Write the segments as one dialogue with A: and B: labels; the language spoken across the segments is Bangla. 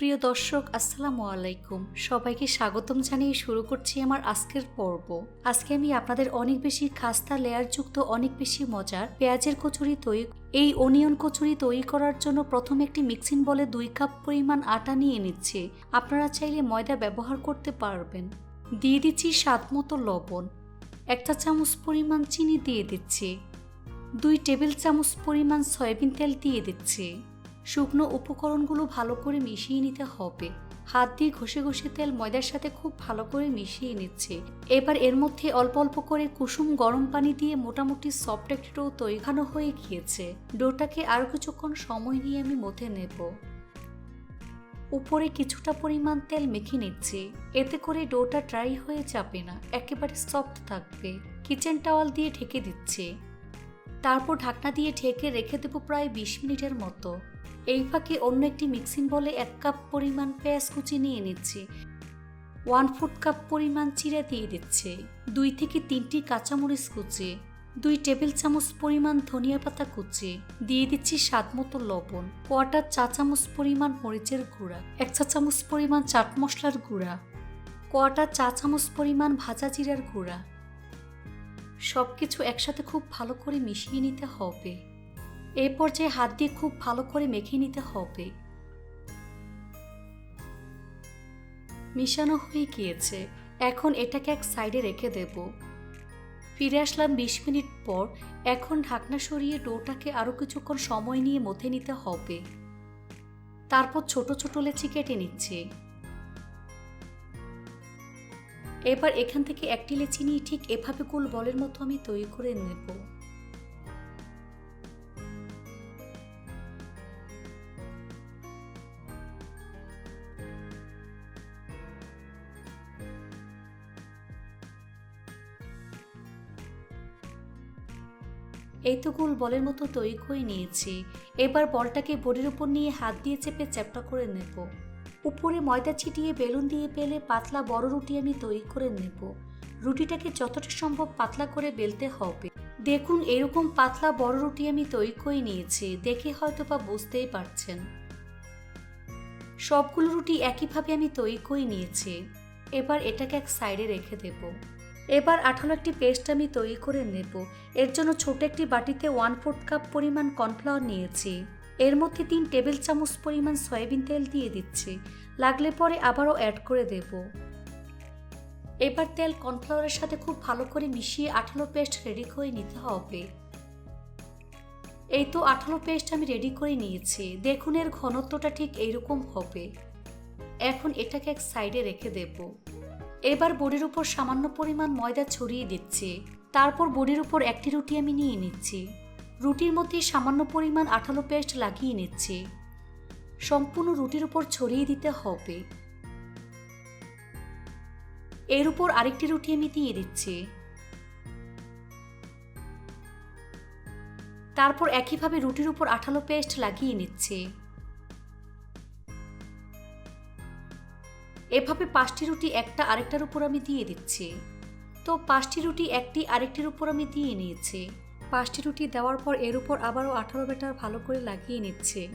A: প্রিয় দর্শক, আসসালামু আলাইকুম। সবাইকে স্বাগতম জানিয়ে শুরু করছি আমার আজকের পর্ব। আজকে আমি আপনাদের অনেক বেশি খাস্তা, লেয়ারযুক্ত, অনেক বেশি মজার পেঁয়াজের কচুরি তৈরি এই অনিয়ন কচুরি তৈরি করার জন্য প্রথমে একটি মিক্সিং বলে দুই কাপ পরিমাণ আটা নিয়ে নিচ্ছি। আপনারা চাইলে ময়দা ব্যবহার করতে পারবেন। দিয়ে দিচ্ছি স্বাদ মতো লবণ। একটা চামচ পরিমাণ চিনি দিয়ে দিচ্ছি। দুই টেবিল চামচ পরিমাণ সয়াবিন তেল দিয়ে দিচ্ছি। শুকনো উপকরণগুলো ভালো করে মিশিয়ে নিতে হবে। হাত দিয়ে ঘষে ঘষে তেল ময়দার সাথে খুব ভালো করে মিশিয়ে নিচ্ছে। এবার এর মধ্যে অল্প অল্প করে কুসুম গরম পানি দিয়ে মোটামুটি সফট একটি ডো তৈরি হয়ে গিয়েছে। ডোটাকে আরও কিছুক্ষণ সময় নিয়ে আমি মথে নেব। উপরে কিছুটা পরিমাণ তেল মেখে নিচ্ছি। এতে করে ডোটা ড্রাই হয়ে যাবে না, একেবারে সফট থাকবে। কিচেন টাওয়াল দিয়ে ঢেকে দিচ্ছে। তারপর ঢাকনা দিয়ে ঢেকে রেখে দেবো প্রায় বিশ মিনিটের মতো। এই ফাঁকে অন্য একটি মিক্সিং বলে এক কাপ পরিমাণ পেঁয়াজ কুচি নিয়ে নিচ্ছি। ওয়ান ফোর্থ কাপ পরিমাণ চিড়ে দিয়ে দিচ্ছে। দুই থেকে তিনটি কাঁচামরিচ কুচি, দুই টেবিল চামচ পরিমাণ ধনিয়া পাতা কুচি, দিয়ে দিচ্ছি স্বাদ মতো লবণ কোয়াটার চা চামচ পরিমাণ মরিচের গুঁড়া, এক চা চামচ পরিমাণ চাট মশলার গুঁড়া কোয়াটার চা চামচ পরিমাণ ভাজা জিরার গুঁড়া। সব কিছু একসাথে খুব ভালো করে মিশিয়ে নিতে হবে। এই পর্যায়ে হাত দিয়ে খুব ভালো করে মেখে নিতে হবে। মিশানো হয়ে গিয়েছে। এখন এটাকে এক সাইডে রেখে দেব। ফিরে আসলাম বিশ মিনিট পর। এখন ঢাকনা সরিয়ে ডোটাকে আরও কিছুক্ষণ সময় নিয়ে মথে নিতে হবে। তারপর ছোট ছোট লেচি কেটে নিচ্ছে। এবার এখান থেকে একটি লেচি নিয়ে ঠিক এভাবে গোল বলের মতো আমি তৈরি করে নেব। এই তো গোল বলের মতো তৈরি করে নিয়েছি। এবার বলটাকে বোর্ডের উপর নিয়ে হাত দিয়ে চেপে চ্যাপটা করে নেব। উপরে ময়দা ছিটিয়ে বেলুন দিয়ে পেলে পাতলা বড় রুটি আমি তৈরি করে নেব। রুটিটাকে যতটা সম্ভব পাতলা করে বেলতে হবে। দেখুন, এরকম পাতলা বড় রুটি আমি তৈরি করে নিয়েছি, দেখে হয়তো বা বুঝতেই পারছেন। সবগুলো রুটি একইভাবে আমি তৈরি করে নিয়েছি। এবার এটাকে এক সাইডে রেখে দেব। এবার আঠালো একটি পেস্ট আমি তৈরি করে নেব। এর জন্য ছোট একটি বাটিতে ওয়ান ফোর্থ কাপ পরিমাণ কর্নফ্লাওয়ার নিয়েছি। এর মধ্যে তিন টেবিল চামচ পরিমাণ সয়াবিন তেল দিয়ে দিচ্ছি। লাগলে পরে আবারও অ্যাড করে দেব। এবার তেল কর্নফ্লাওয়ারের সাথে খুব ভালো করে মিশিয়ে আঠালো পেস্ট রেডি করে নিতে হবে। এই তো আঠালো পেস্ট আমি রেডি করে নিয়েছি। দেখুন এর ঘনত্বটা ঠিক এইরকম হবে। এখন এটাকে এক সাইডে রেখে দেব। এবার বড়ির উপর সামান্য পরিমাণ ময়দা ছড়িয়ে দিচ্ছি। তারপর বড়ির উপর একটি রুটি আমি নিয়ে নিচ্ছি। রুটির মধ্যে সামান্য পরিমাণ আঠালো পেস্ট লাগিয়ে নিচ্ছি। সম্পূর্ণ রুটির উপর ছড়িয়ে দিতে হবে। এর উপর আরেকটি রুটি আমি দিয়ে দিচ্ছি। তারপর একইভাবে রুটির উপর আঠালো পেস্ট লাগিয়ে নিচ্ছি। এভাবে পাঁচটি রুটি একটা আরেকটার উপর আমি দিয়ে দিচ্ছি। তো পাঁচটি রুটি একটি আরেকটির উপর আমি দিয়ে নিয়েছি। পাঁচটি রুটি দেওয়ার পর এর উপর আবারও আঠারো ব্যাটার ভালো করে লাগিয়ে নিচ্ছে।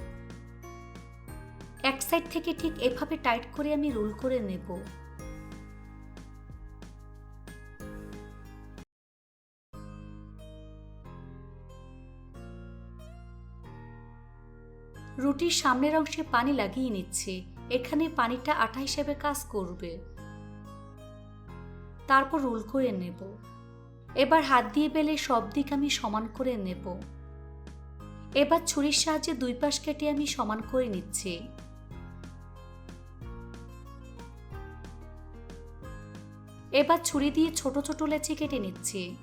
A: এক সাইড থেকে ঠিক এভাবে টাইট করে আমি রোল করে নেব। রুটির সামনের অংশে পানি লাগিয়ে নিচ্ছে। এখানে পানিটা আঠা হিসেবে কাজ করবে। তারপর রোল করে নেব। এবার হাত দিয়ে বেলে সব দিক আমি সমান করে নেব। এবার ছুরির সাহায্যে দুই পাশ কেটে আমি সমান করে নিচ্ছি। এবার ছুরি দিয়ে ছোট ছোট লেচি কেটে নিচ্ছি।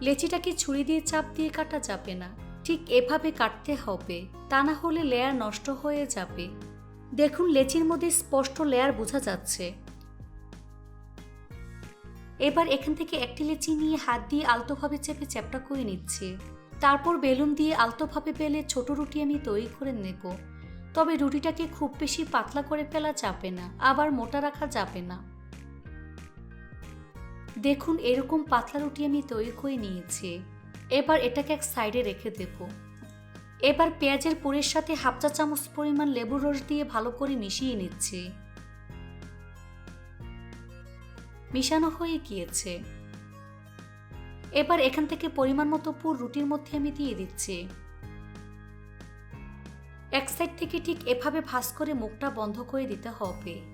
A: লেচিটাকে ছুরি দিয়ে চাপ দিয়ে কাটা যাবে না। ঠিক এভাবে কাটতে হবে। তা না হলে লেয়ার নষ্ট হয়ে যাবে। দেখুন লেচির মধ্যে স্পষ্ট লেয়ার বোঝা যাচ্ছে। এবার এখান থেকে একটি লেচি নিয়ে হাত দিয়ে আলতোভাবে চেপে চ্যাপটা করে নিচ্ছি। তারপর বেলুন দিয়ে আলতোভাবে পেলে ছোট রুটি আমি তৈরি করে নেব। তবে রুটিটাকে খুব বেশি পাতলা করে ফেলা যাবে না, আবার মোটা রাখা যাবে না। দেখুন এরকম পাতলা রুটি আমি তৈরি করে নিয়েছি। এবার এটাকে এক সাইডে রেখে দেব। এবার পেঁয়াজের পুরের সাথে হাফ চা চামচ পরিমাণ লেবুর রস দিয়ে ভালো করে মিশিয়ে নিচ্ছি। মিশানো হয়ে গিয়েছে। এবার এখান থেকে পরিমাণ মতো পুর রুটির মধ্যে আমি দিয়ে দিচ্ছি। এক সাইড থেকে ঠিক এভাবে ভাঁজ করে মুখটা বন্ধ করে দিতে হবে।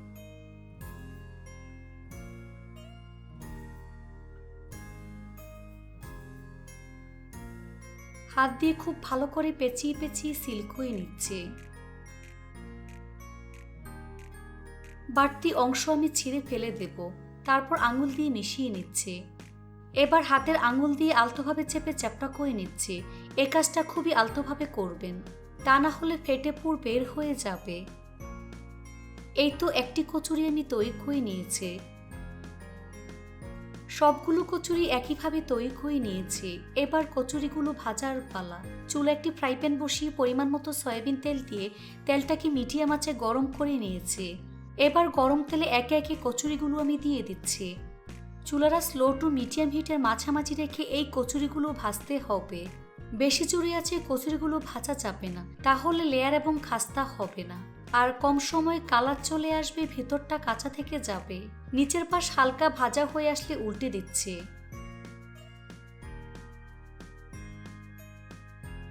A: হাত দিয়ে খুব ভালো করে পেঁচিয়ে পেঁচিয়ে সিল্ক হয়ে নিচ্ছে। বাড়তি অংশ আমি ছিঁড়ে ফেলে দেব, তারপর আঙুল দিয়ে মিশিয়ে নিচ্ছে। এবার হাতের আঙুল দিয়ে আলতোভাবে চেপে চ্যাপটা করে নিচ্ছে। এ কাজটা খুবই আলতোভাবে করবেন, তা না হলে ফেটে পুর বের হয়ে যাবে। এই তো একটি কচুরি আমি তৈরি করে নিয়েছে। সবগুলো কচুরি একইভাবে তৈরি করে নিয়েছি। এবার কচুরিগুলো ভাজার পালা। চুলে একটি ফ্রাই প্যান বসিয়ে পরিমাণ মতো সয়াবিন তেল দিয়ে তেলটাকে মিডিয়াম আঁচে গরম করে নিয়েছি। এবার গরম তেলে একে একে কচুরিগুলো আমি দিয়ে দিচ্ছি। চুলারা স্লো টু মিডিয়াম হিটের মাঝামাঝি রেখে এই কচুরিগুলো ভাজতে হবে। বেশি চুরি আছে কচুরিগুলো ভাজা যাবে না, তাহলে লেয়ার এবং খাস্তা হবে না। আর কম সময়ে কালার চলে আসবে, ভেতরটা কাঁচা থেকে যাবে। নিচের পাশ হালকা ভাজা হয়ে আসলে উল্টে দিচ্ছে।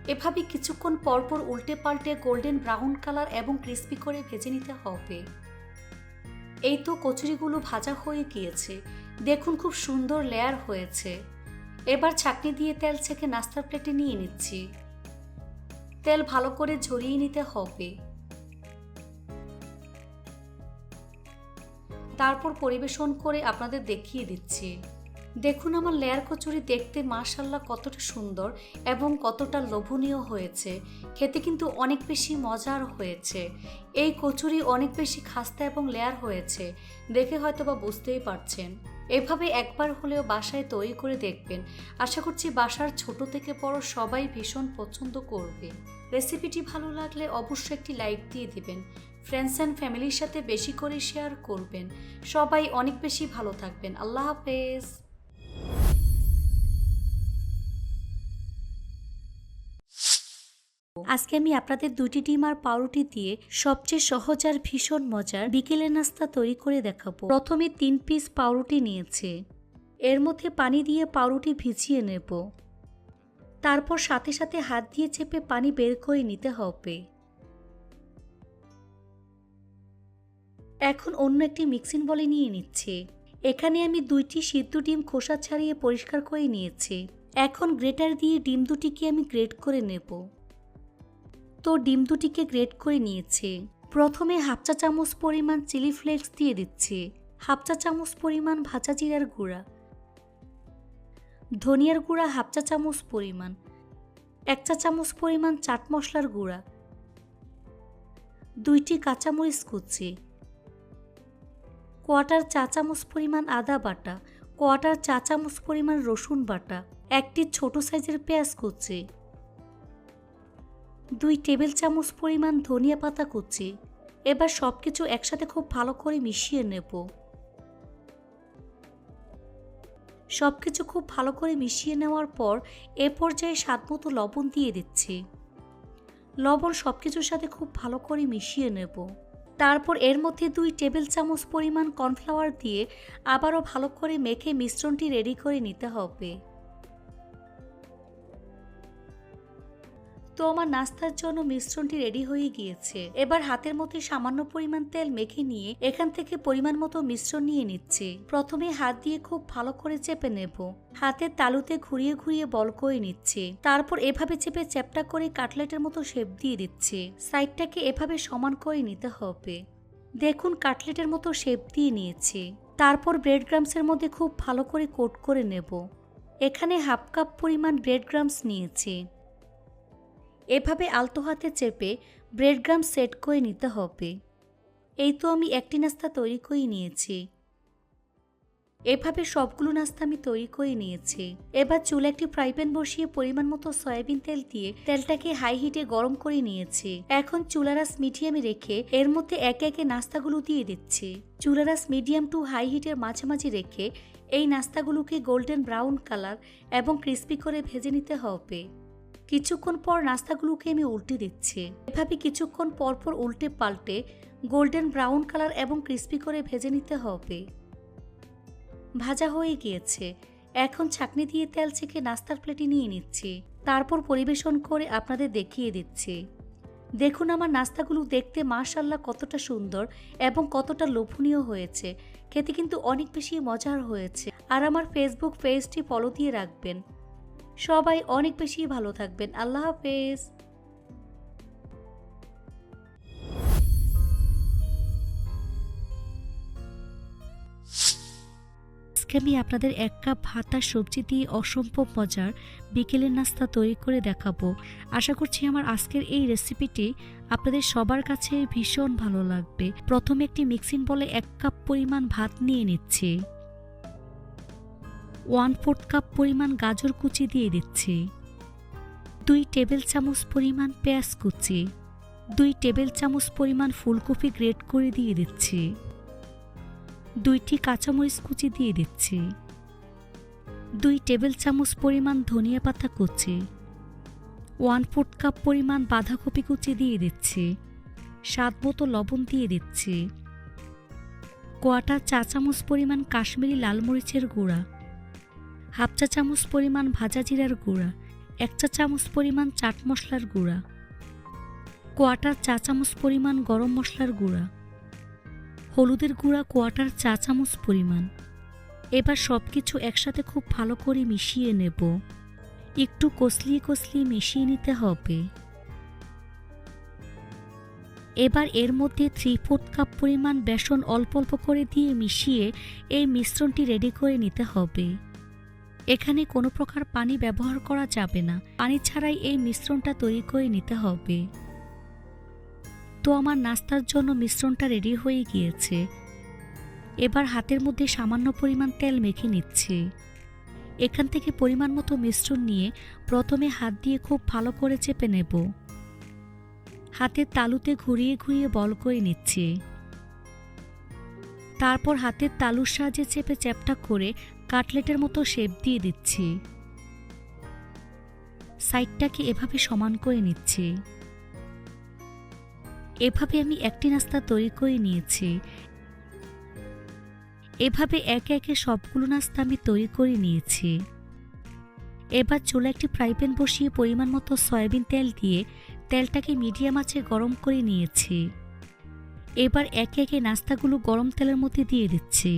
A: এভাবে কিছুক্ষণ পরপর উল্টে পাল্টে গোল্ডেন ব্রাউন কালার এবং ক্রিস্পি করে ভেজে নিতে হবে। এই তো কচুরিগুলো ভাজা হয়ে গিয়েছে। দেখুন খুব সুন্দর লেয়ার হয়েছে। এবার ছাকনি দিয়ে তেল ছেঁকে নাস্তার প্লেটে নিয়ে নিচ্ছি। তেল ভালো করে ঝরিয়ে নিতে হবে। তারপর পরিবেশন করে আপনাদের দেখিয়ে দিচ্ছি। দেখুন আমার লেয়ার কচুরি দেখতে মাশাল্লাহ কতটা সুন্দর এবং কতটা লোভনীয় হয়েছে। খেতে কিন্তু অনেক বেশি মজার হয়েছে। এই কচুরি অনেক বেশি খাস্তা এবং লেয়ার হয়েছে। দেখে হয়তো বা বুঝতেই পারছেন। এভাবে একবার হলেও বাসায় তৈরি করে দেখবেন। আশা করছি বাসার ছোট থেকে বড় সবাই ভীষণ পছন্দ করবে। রেসিপিটি ভালো লাগলে অবশ্যই একটি লাইক দিয়ে দিবেন। ফ্রেন্ডস অ্যান্ড ফ্যামিলির সাথে বেশি করে শেয়ার করবেন। সবাই অনেক বেশি ভালো থাকবেন। আল্লাহ হাফেজ। আজকে আমি আপনাদের দুটি ডিম আর পাউরুটি দিয়ে সবচেয়ে সহজ আর ভীষণ মজার বিকেলের নাস্তা তৈরি করে দেখাবো। প্রথমে তিন পিস পাউরুটি নিয়েছে। এর মধ্যে পানি দিয়ে পাউরুটি ভিজিয়ে নেব। তারপর সাথে সাথে হাত দিয়ে চেপে পানি বের করে নিতে হবে। এখন অন্য একটি মিক্সিং বলে নিয়ে নিচ্ছে। এখানে আমি দুইটি সিদ্ধ ডিম খোসা ছাড়িয়ে পরিষ্কার করে নিয়েছি। এখন গ্রেটার দিয়ে ডিম দুটিকে আমি গ্রেট করে নেব। তো ডিম দুটিকে গ্রেট করে নিয়েছে। প্রথমে হাফ চা চামচ পরিমাণ চিলি ফ্লেক্স দিয়ে দিচ্ছে। হাফ চা চামচ পরিমাণ ভাজা জিরার গুঁড়া। ধনিয়ার গুঁড়া হাফ চা চামচ পরিমাণ। এক চা চামচ পরিমাণ চাট মশলার গুঁড়া। দুইটি কাঁচামরিচ কুচি। কোয়াটার চা চামচ পরিমাণ আদা বাটা, কোয়াটার চা চামচ পরিমাণ রসুন বাটা, একটি ছোট সাইজের পেঁয়াজ কুচি, দুই টেবিল চামচ পরিমাণ ধনিয়া পাতা কুচি। এবার সব কিছু একসাথে খুব ভালো করে মিশিয়ে নেব। সব কিছু খুব ভালো করে মিশিয়ে নেওয়ার পর এ পর্যায়ে স্বাদ মতো লবণ দিয়ে দিচ্ছি। লবণ সব কিছুর সাথে খুব ভালো করে মিশিয়ে নেব। তারপর এর মধ্যে দুই টেবিল চামচ পরিমাণ কর্নফ্লাওয়ার দিয়ে আবারও ভালো করে মেখে মিশ্রণটি রেডি করে নিতে হবে। তো আমার নাস্তার জন্য মিশ্রণটি রেডি হয়ে গিয়েছে। এবার হাতের মধ্যে সামান্য পরিমাণ তেল মেখে নিয়ে এখান থেকে পরিমাণ মতো মিশ্রণ নিয়ে নিচ্ছে। প্রথমে হাত দিয়ে খুব ভালো করে চেপে নেব। হাতের তালুতে ঘুরিয়ে ঘুরিয়ে বল করে নিচ্ছে। তারপর এভাবে চেপে চ্যাপটা করে কাটলেটের মতো শেপ দিয়ে দিচ্ছে। সাইডটাকে এভাবে সমান করে নিতে হবে। দেখুন কাটলেটের মতো শেপ দিয়ে নিয়েছে। তারপর ব্রেড গ্রামসের মধ্যে খুব ভালো করে কোট করে নেব। এখানে হাফ কাপ পরিমাণ ব্রেড গ্রামস নিয়েছি। এভাবে আলতো হাতে চেপে ব্রেডগ্রাম সেট করে নিতে হবে। এই তো আমি একটি নাস্তা তৈরি করে নিয়েছি। এভাবে সবগুলো নাস্তা আমি তৈরি করে নিয়েছি। এবার চুলে একটি ফ্রাই প্যান বসিয়ে পরিমাণ মতো সয়াবিন তেল দিয়ে তেলটাকে হাই হিটে গরম করে নিয়েছি। এখন চুলারাস মিডিয়ামে রেখে এর মধ্যে একে একে নাস্তাগুলো দিয়ে দিচ্ছি। চুলারাস মিডিয়াম টু হাই হিটের মাঝামাঝি রেখে এই নাস্তাগুলোকে গোল্ডেন ব্রাউন কালার এবং ক্রিস্পি করে ভেজে নিতে হবে। কিছুক্ষণ পর নাস্তাগুলোকে আমি উল্টে দিচ্ছি। এভাবে কিছুক্ষণ পর পর উল্টে পাল্টে গোল্ডেন ব্রাউন কালার এবং ক্রিস্পি করে ভেজে নিতে হবে। ভাজা হয়ে গিয়েছে। এখন ছাকনি দিয়ে তেল ছেঁকে নাস্তার প্লেটে নিয়ে নিচ্ছি। তারপর পরিবেশন করে আপনাদের দেখিয়ে দিচ্ছি। দেখুন আমার নাস্তাগুলো দেখতে মাশাল্লাহ কতটা সুন্দর এবং কতটা লোভনীয় হয়েছে। খেতে কিন্তু অনেক বেশি মজার হয়েছে। আর আমার ফেসবুক পেজটি ফলো দিয়ে রাখবেন। সবাই অনেক বেশি ভালো থাকবেন। আল্লাহ হাফেজ। আজকে আমি আপনাদের এক কাপ ভাত আর সবজি দিয়ে অসম্ভব মজার বিকেলের নাস্তা তৈরি করে দেখাবো। আশা করছি আমার আজকের এই রেসিপিটি আপনাদের সবার কাছে ভীষণ ভালো লাগবে। প্রথমে একটি মিক্সিং বলে এক কাপ পরিমাণ ভাত নিয়ে নিচ্ছি। ওয়ান ফোর্থ কাপ পরিমাণ গাজর কুচি দিয়ে দিচ্ছি। দুই টেবিল চামচ পরিমাণ পেঁয়াজ কুচি। দুই টেবিল চামচ পরিমাণ ফুলকপি গ্রেট করে দিয়ে দিচ্ছি। দুইটি কাঁচামরিচ কুচি দিয়ে দিচ্ছি। দুই টেবিল চামচ পরিমাণ ধনিয়া পাতা কুচি। ওয়ান ফোর্থ কাপ পরিমাণ বাঁধাকপি কুচি দিয়ে দিচ্ছি। স্বাদ মতো লবণ দিয়ে দিচ্ছি। কোয়াটার চা চামচ পরিমাণ কাশ্মীরি লাল মরিচের গুঁড়া। হাফ চা চামচ পরিমাণ ভাজা জিরার গুঁড়া, এক চা চামচ পরিমাণ চাট মশলার গুঁড়া, কোয়াটার চা চামচ পরিমাণ গরম মশলার গুঁড়া, হলুদের গুঁড়া কোয়াটার চা চামচ পরিমাণ। এবার সব কিছু একসাথে খুব ভালো করে মিশিয়ে নেব। একটু কসলিয়ে কসলিয়ে মিশিয়ে নিতে হবে। এবার এর মধ্যে থ্রি ফোর্থ কাপ পরিমাণ বেসন অল্প অল্প করে দিয়ে মিশিয়ে এই মিশ্রণটি রেডি করে নিতে হবে। এখানে কোনো প্রকার পানি ব্যবহার করা যাবে না। পানি ছাড়াই এই মিশ্রণটা তৈরি করে নিতে হবে। তো আমার নাস্তার জন্য মিশ্রণটা রেডি হয়ে গিয়েছে। এবার হাতের মধ্যে সামান্য পরিমাণ তেল মেখে নিচ্ছি। এখান থেকে পরিমাণ মতো মিশ্রণ নিয়ে প্রথমে হাত দিয়ে খুব ভালো করে চেপে নেব। হাতের তালুতে ঘুরিয়ে ঘুরিয়ে বল করে নিচ্ছি। তারপর হাতের তালুর সাহায্যে চেপে চ্যাপটা করে কাটলেটের মতো শেপ দিয়ে দিচ্ছি। সাইডটাকে এভাবে সমান করে নিচ্ছি। এভাবে আমি একটি নাস্তা তৈরি করে নিয়েছি। এভাবে একে একে সবগুলো নাস্তা আমি তৈরি করে নিয়েছি। এবার চুলা একটি ফ্রাই প্যান বসিয়ে পরিমাণ মতো সয়াবিন তেল দিয়ে তেলটাকে মিডিয়াম আঁচে গরম করে নিয়েছি। এবার একে একে নাস্তাগুলো গরম তেলের মধ্যে দিয়ে দিচ্ছি।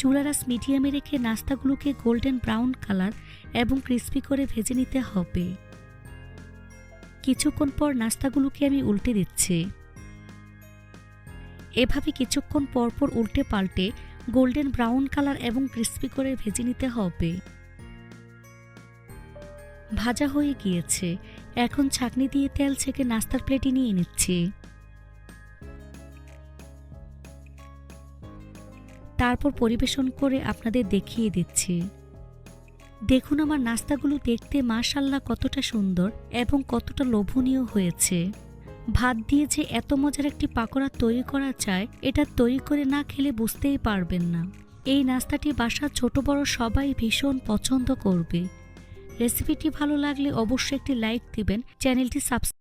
A: চুলার আঁচ মিডিয়ামে রেখে নাস্তাগুলোকে গোল্ডেন ব্রাউন কালার এবং ক্রিস্পি করে ভেজে নিতে হবে। কিছুক্ষণ পর নাস্তাগুলোকে আমি উল্টে দিচ্ছি। এভাবে কিছুক্ষণ পর পর উল্টে পাল্টে গোল্ডেন ব্রাউন কালার এবং ক্রিস্পি করে ভেজে নিতে হবে। ভাজা হয়ে গিয়েছে। এখন ছাকনি দিয়ে তেল ছেঁকে নাস্তার প্লেটে নিয়ে নিচ্ছি। তারপর পরিবেশন করে আপনাদের দেখিয়ে দিচ্ছি। দেখুন আমার নাস্তাগুলো দেখতে মাশাল্লাহ কতটা সুন্দর এবং কতটা লোভনীয় হয়েছে। ভাত দিয়ে যে এত মজার একটি পাকোড়া তৈরি করা যায়, এটা তৈরি করে না খেলে বুঝতেই পারবেন না। এই নাস্তাটি বাসার ছোট বড় সবাই ভীষণ পছন্দ করবে। রেসিপিটি ভালো লাগলে অবশ্যই একটি লাইক দিবেন, চ্যানেলটি সাবস্ক্রাইব